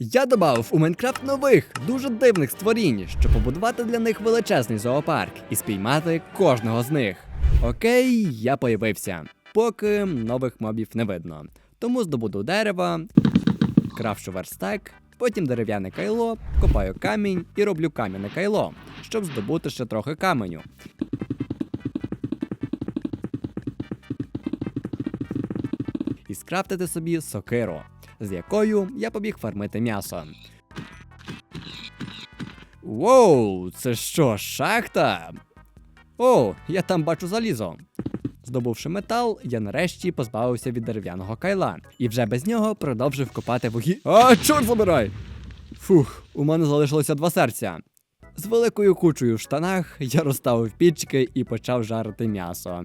Я додав у Майнкрафт нових, дуже дивних створінь, щоб побудувати для них величезний зоопарк і спіймати кожного з них. Окей, я появився. Поки нових мобів не видно. Тому здобуду дерева, крафчу верстак, потім дерев'яне кайло, копаю камінь і роблю кам'яне кайло, щоб здобути ще трохи каменю. І скрафтити собі сокиру, з якою я побіг фармити м'ясо. Воу, це що, шахта? О, я там бачу залізо. Здобувши метал, я нарешті позбавився від дерев'яного кайла і вже без нього продовжив копати вугі. А, чорт забирай! Фух, у мене залишилося два серця. З великою кучею в штанах я розставив пічки і почав жарити м'ясо.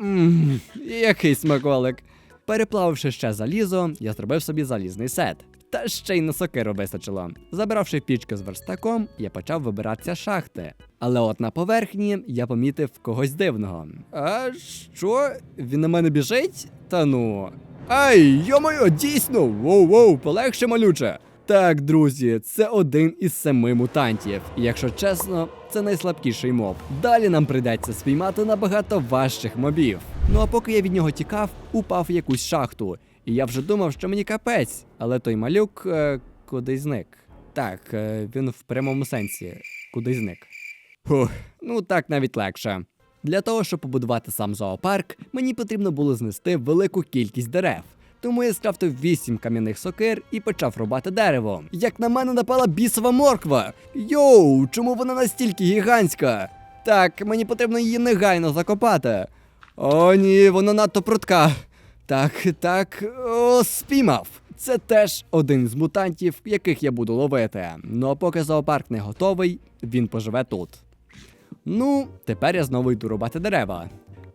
Ммм, який смаколик. Переплавивши ще залізо, я зробив собі залізний сет. Та ще й на сокиру вистачило. Забравши пічки з верстаком, я почав вибиратися шахти. Але от на поверхні я помітив когось дивного. А що? Він на мене біжить? Та ну. Ай, йо-моє, дійсно! Воу-воу, полегше малюче. Так, друзі, це один із семи мутантів. І якщо чесно, це найслабкіший моб. Далі нам прийдеться спіймати набагато важчих мобів. Ну а поки я від нього тікав, упав в якусь шахту. І я вже думав, що мені капець, але той малюк е, кудись зник. Так, е, він в прямому сенсі кудись зник. Фух, ну так навіть легше. Для того, щоб побудувати сам зоопарк, мені потрібно було знести велику кількість дерев. Тому я скрафтив вісім кам'яних сокир і почав рубати дерево. Як на мене напала бісова морква. Йоу, чому вона настільки гігантська? Так, мені потрібно її негайно закопати. О, ні, вона надто прутка. Так, так, о, спіймав. Це теж один з мутантів, яких я буду ловити. Ну а поки зоопарк не готовий, він поживе тут. Ну, тепер я знову йду рубати дерева.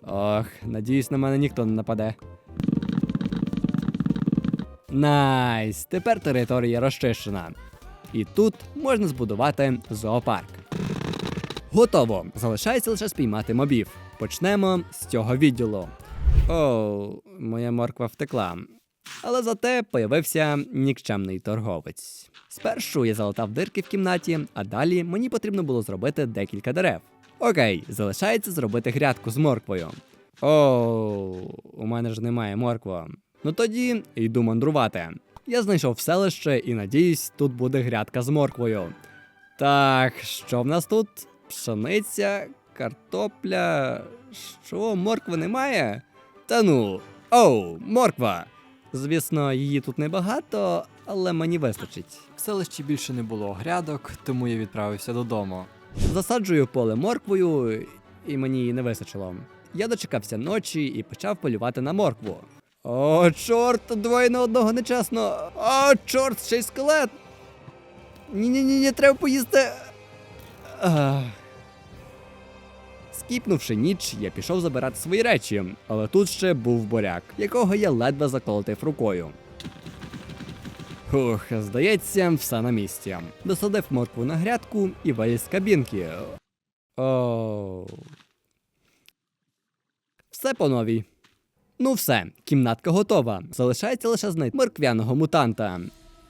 Ох, надіюсь, на мене ніхто не нападе. Найс! Тепер територія розчищена. І тут можна збудувати зоопарк. Готово! Залишається лише спіймати мобів. Почнемо з цього відділу. О, моя морква втекла. Але зате появився нікчемний торговець. Спершу я залатав дирки в кімнаті, а далі мені потрібно було зробити декілька дерев. Окей, залишається зробити грядку з морквою. О, у мене ж немає моркви. Ну тоді йду мандрувати. Я знайшов селище і надіюсь, тут буде грядка з морквою. Так, що в нас тут? Пшениця, картопля. Що, моркви немає? Та ну, оу, морква! Звісно, її тут небагато, але мені вистачить. В селищі більше не було грядок, тому я відправився додому. Засаджую поле морквою, і мені її не вистачило. Я дочекався ночі і почав полювати на моркву. О, чорт, двоє на одного нечесно. О, чорт, ще й скелет. Ні-ні-ні, треба поїсти. Скіпнувши ніч, я пішов забирати свої речі, але тут ще був боряк, якого я ледве заколотив рукою. Хух, здається, все на місці. Досадив моркву на грядку і виліз з кабінки. Оу. Все по новій. Ну все, кімнатка готова. Залишається лише знайти морквяного мутанта.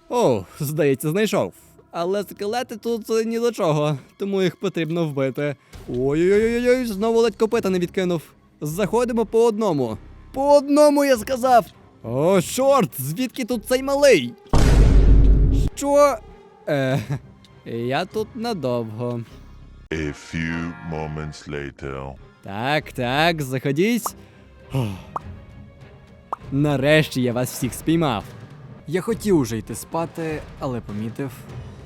О, здається, знайшов. Але скелети тут е, ні до чого, тому їх потрібно вбити. Ой-ой-ой, знову ледь копита не відкинув. Заходимо по одному. По одному я сказав. О, чорт, звідки тут цей малий? Що? Е, я тут надовго. A few moments later. Так, так, заходіть. Нарешті я вас всіх спіймав. Я хотів уже йти спати, але помітив.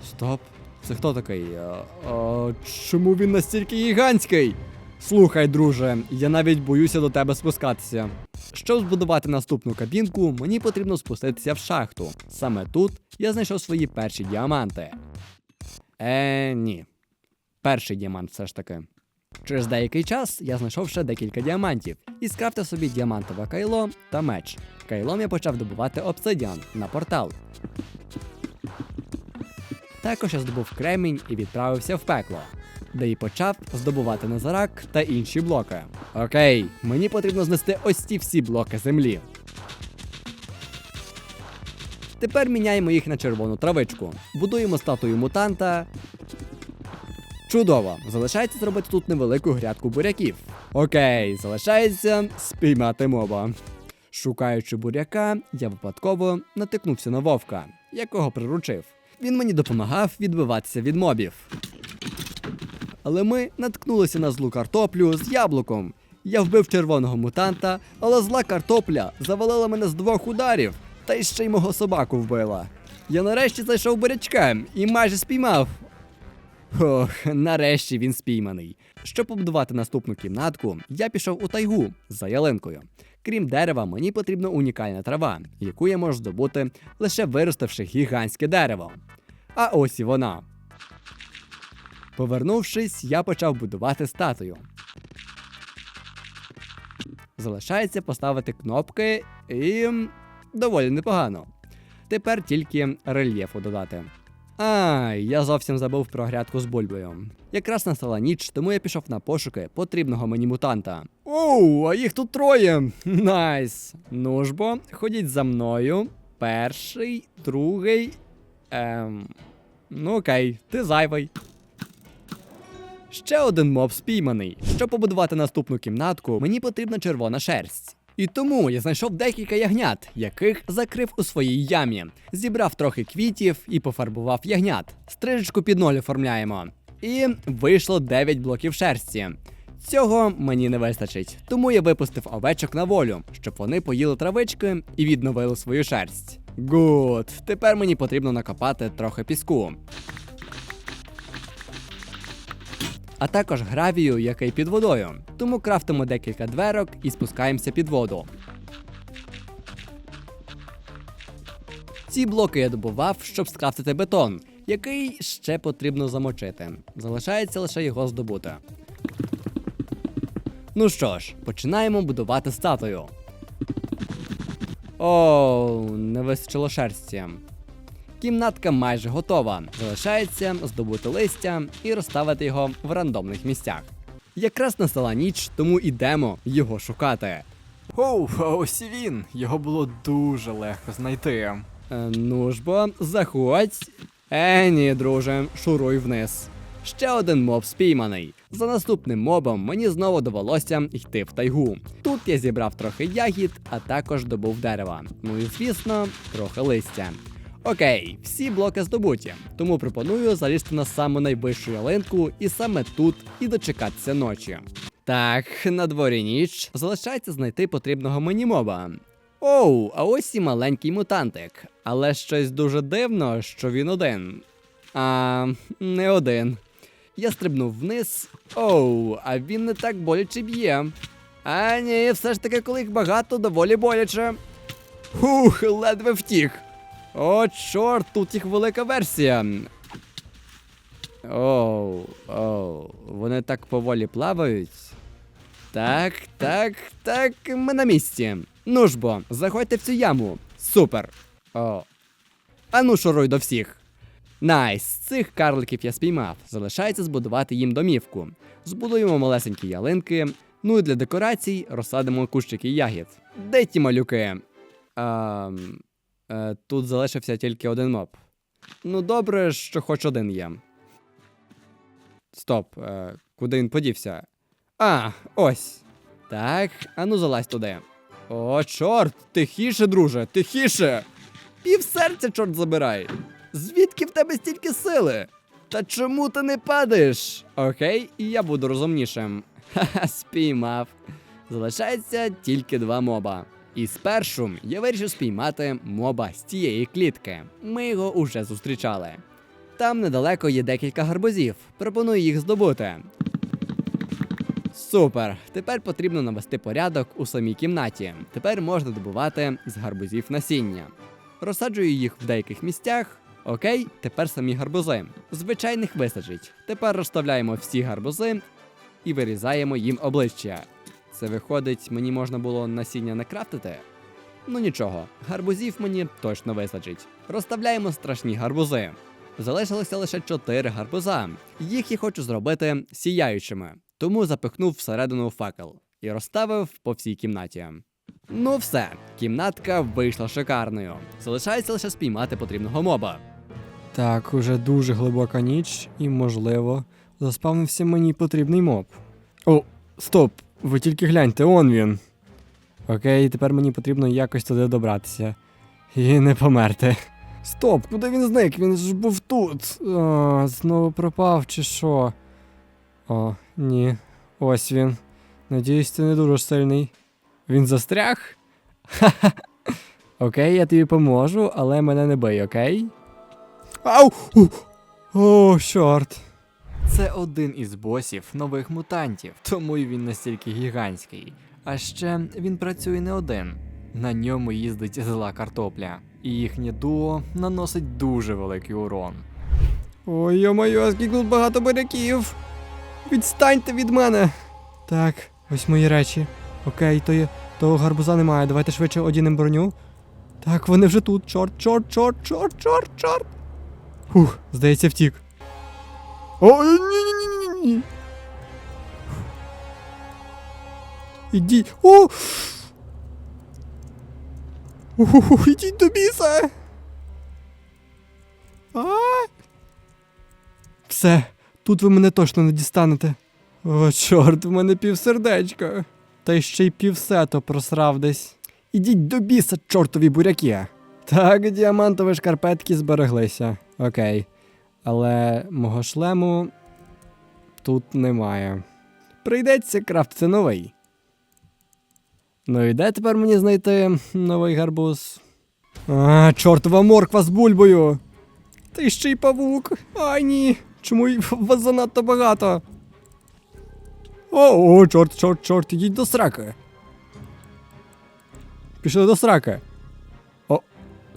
Стоп, це хто такий? А, а, чому він настільки гігантський? Слухай, друже, я навіть боюся до тебе спускатися. Щоб збудувати наступну кабінку, мені потрібно спуститися в шахту. Саме тут я знайшов свої перші діаманти. Е, ні. Перший діамант все ж таки. Через деякий час я знайшов ще декілька діамантів і скрафтив собі діамантове кайло та меч. Кайлом я почав добувати обсидіан на портал. Також я здобув кремінь і відправився в пекло, де і почав здобувати назарак та інші блоки. Окей, мені потрібно знести ось ці всі блоки землі. Тепер міняємо їх на червону травичку. Будуємо статую мутанта. Чудово! Залишається зробити тут невелику грядку буряків. Окей, залишається спіймати моба. Шукаючи буряка, я випадково натикнувся на вовка, якого приручив. Він мені допомагав відбиватися від мобів. Але ми наткнулися на злу картоплю з яблуком. Я вбив червоного мутанта, але зла картопля завалила мене з двох ударів, та й ще й мого собаку вбила. Я нарешті зайшов бурячкам і майже спіймав. Ох, нарешті він спійманий. Щоб побудувати наступну кімнатку, я пішов у тайгу за ялинкою. Крім дерева, мені потрібна унікальна трава, яку я можу здобути, лише виростивши гігантське дерево. А ось і вона. Повернувшись, я почав будувати статую. Залишається поставити кнопки і доволі непогано. Тепер тільки рельєфу додати. А, я зовсім забув про грядку з бульбою. Якраз настала ніч, тому я пішов на пошуки потрібного мені мутанта. Оу, а їх тут троє. Найс. Ну ж бо, ходіть за мною. Перший, другий. Ем. Ну окей, ти зайвий. Ще один моб спійманий. Щоб побудувати наступну кімнатку, мені потрібна червона шерсть. І тому я знайшов декілька ягнят, яких закрив у своїй ямі. Зібрав трохи квітів і пофарбував ягнят. Стрижечку під ноль оформляємо. І вийшло 9 блоків шерсті. Цього мені не вистачить, тому я випустив овечок на волю, щоб вони поїли травички і відновили свою шерсть. Гуд, тепер мені потрібно накопати трохи піску. А також гравію, який під водою. Тому крафтимо декілька дверок і спускаємося під воду. Ці блоки я добував, щоб скрафтити бетон, який ще потрібно замочити. Залишається лише його здобути. Ну що ж, починаємо будувати статую. О, не вистачило шерсті. Кімнатка майже готова. Залишається здобути листя і розставити його в рандомних місцях. Якраз настала ніч, тому йдемо його шукати. Оу, а ось і він. Його було дуже легко знайти. Е, ну ж бо, заходь. Е, ні, друже, шуруй вниз. Ще один моб спійманий. За наступним мобом мені знову довелося йти в тайгу. Тут я зібрав трохи ягід, а також добув дерева. Ну і звісно, трохи листя. Окей, всі блоки здобуті, тому пропоную залізти на саму найвищу ялинку і саме тут і дочекатися ночі. Так, на дворі ніч залишається знайти потрібного мені моба. Оу, а ось і маленький мутантик. Але щось дуже дивно, що він один. А, не один. Я стрибнув вниз. Оу, а він не так боляче б'є. А ні, все ж таки, коли їх багато, доволі боляче. Хух, ледве втік. О, чорт, тут їх велика версія. Оу, оу, вони так поволі плавають. Так, так, так, ми на місці. Ну ж бо, заходьте в цю яму. Супер. О. А ну шуруй до всіх. Найс, цих карликів я спіймав. Залишається збудувати їм домівку. Збудуємо малесенькі ялинки. Ну і для декорацій розсадимо кущики ягід. Де ті малюки? А, е, тут залишився тільки один моб. Ну, добре, що хоч один є. Стоп, е, куди він подівся? А, ось. Так, а ну залазь туди. О, чорт, тихіше, друже, тихіше. Пів серця, чорт забирай. Звідки в тебе стільки сили? Та чому ти не падаєш? Окей, і я буду розумнішим. Ха-ха, спіймав. Залишається тільки два моба. І спершу я вирішив спіймати моба з тієї клітки. Ми його уже зустрічали. Там недалеко є декілька гарбузів. Пропоную їх здобути. Супер! Тепер потрібно навести порядок у самій кімнаті. Тепер можна добувати з гарбузів насіння. Розсаджую їх в деяких місцях. Окей, тепер самі гарбузи. Звичайних вистачить. Тепер розставляємо всі гарбузи і вирізаємо їм обличчя. Це виходить, мені можна було насіння не крафтити? Ну нічого, гарбузів мені точно вистачить. Розставляємо страшні гарбузи. Залишилося лише 4 гарбуза. Їх я хочу зробити сіяючими, тому запихнув всередину факел і розставив по всій кімнаті. Ну все, кімнатка вийшла шикарною. Залишається лише спіймати потрібного моба. Так, уже дуже глибока ніч, і, можливо, заспавнився мені потрібний моб. О, стоп! Ви тільки гляньте, он він. Окей, тепер мені потрібно якось туди добратися. І не померти. Стоп, куди він зник? Він ж був тут. О, знову пропав чи що? О, ні. Ось він. Надіюсь, це не дуже сильний. Він застряг? Ха-ха. Окей, я тобі поможу, але мене не бий, окей? Ау! О, чорт. Це один із босів нових мутантів, тому й він настільки гігантський. А ще він працює не один. На ньому їздить зла картопля, і їхнє дуо наносить дуже великий урон. Ой, йо-моє, скільки тут багато буряків. Відстаньте від мене. Так, ось мої речі. Окей, то є. Того гарбуза немає. Давайте швидше одінемо броню. Так, вони вже тут. Чорт, чорт, чорт, чорт, чорт, чорт. Фух, здається, втік. О, ні, ні, ні, ні, ні. Ідіть. О! Уху, ідіть до біса. А? Все, тут ви мене точно не дістанете. О, чорт, в мене півсердечка. Та ще й півсето просрав десь. Ідіть до біса, чортові буряки. Так, діамантові шкарпетки збереглися. Окей. Але мого шлему тут немає. Прийдеться крафтити новий. Ну і де тепер мені знайти новий гарбуз? А, чортова морква з бульбою. Й ще й павук. Ай ні. Чому вас занадто багато? О, о, чорт, чорт, чорт, ідіть до сраки. Пішли до сраки. О,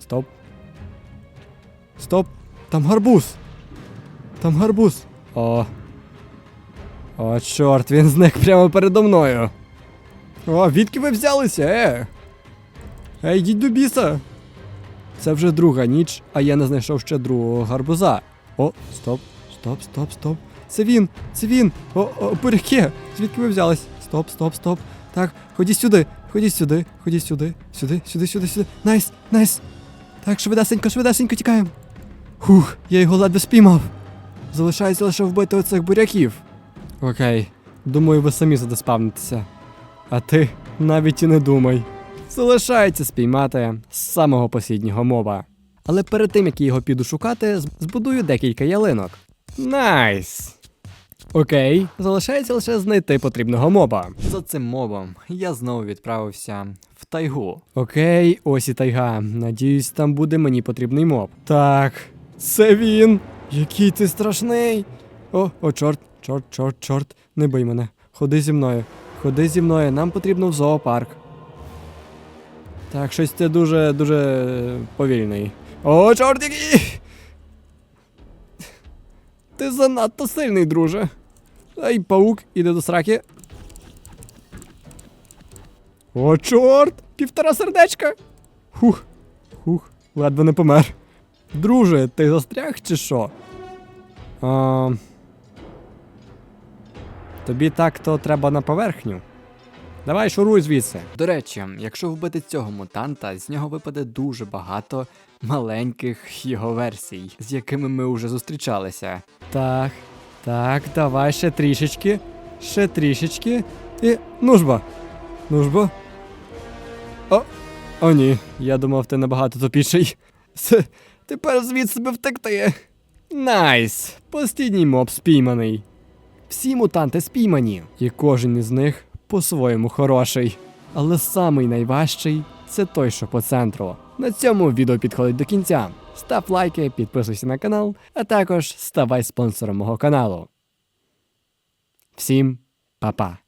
стоп. Стоп. Там гарбуз. Там гарбуз. О. О, чорт, він зник прямо передо мною. О, відки ви взялися, е? Ей, йдіть до біса. Це вже друга ніч, а я не знайшов ще другого гарбуза. О, стоп, стоп, стоп, стоп. Це він, це він. О, о, буряки. Звідки ви взялись? Стоп, стоп, стоп. Так, ходіть сюди, ходіть сюди, ходіть сюди, сюди, сюди, сюди, сюди. Найс, найс. Так, швидесенько, швидесенько тікаємо. Хух, я його ледве спіймав. Залишається лише вбити оцих буряків. Окей, думаю, ви самі задеспавнитеся. А ти навіть і не думай. Залишається спіймати з самого посліднього моба. Але перед тим як я його піду шукати, збудую декілька ялинок. Найс! Окей, залишається лише знайти потрібного моба. За цим мобом я знову відправився в тайгу. Окей, ось і тайга. Надіюсь, там буде мені потрібний моб. Так, це він. Який ти страшний. О, о, чорт, чорт, чорт, чорт. Не бий мене. Ходи зі мною. Ходи зі мною, нам потрібно в зоопарк. Так, щось ти дуже, дуже повільний. О, чорт який! Ти занадто сильний, друже. Ай, паук, іде до сраки. О, чорт! Півтора сердечка. Хух, хух, ледве не помер. Друже, ти застряг чи що? А... Тобі так то треба на поверхню. Давай шуруй звідси. До речі, якщо вбити цього мутанта, з нього випаде дуже багато маленьких його версій, з якими ми вже зустрічалися. Так, так, давай ще трішечки, ще трішечки. І. нужба. Нужба. О, о ні, я думав, ти набагато тупіший. Тепер звідси би втекти. Найс! Постійний моб спійманий. Всі мутанти спіймані, і кожен із них по-своєму хороший. Але самий найважчий це той, що по центру. На цьому відео підходить до кінця. Став лайки, підписуйся на канал, а також ставай спонсором мого каналу. Всім па-па!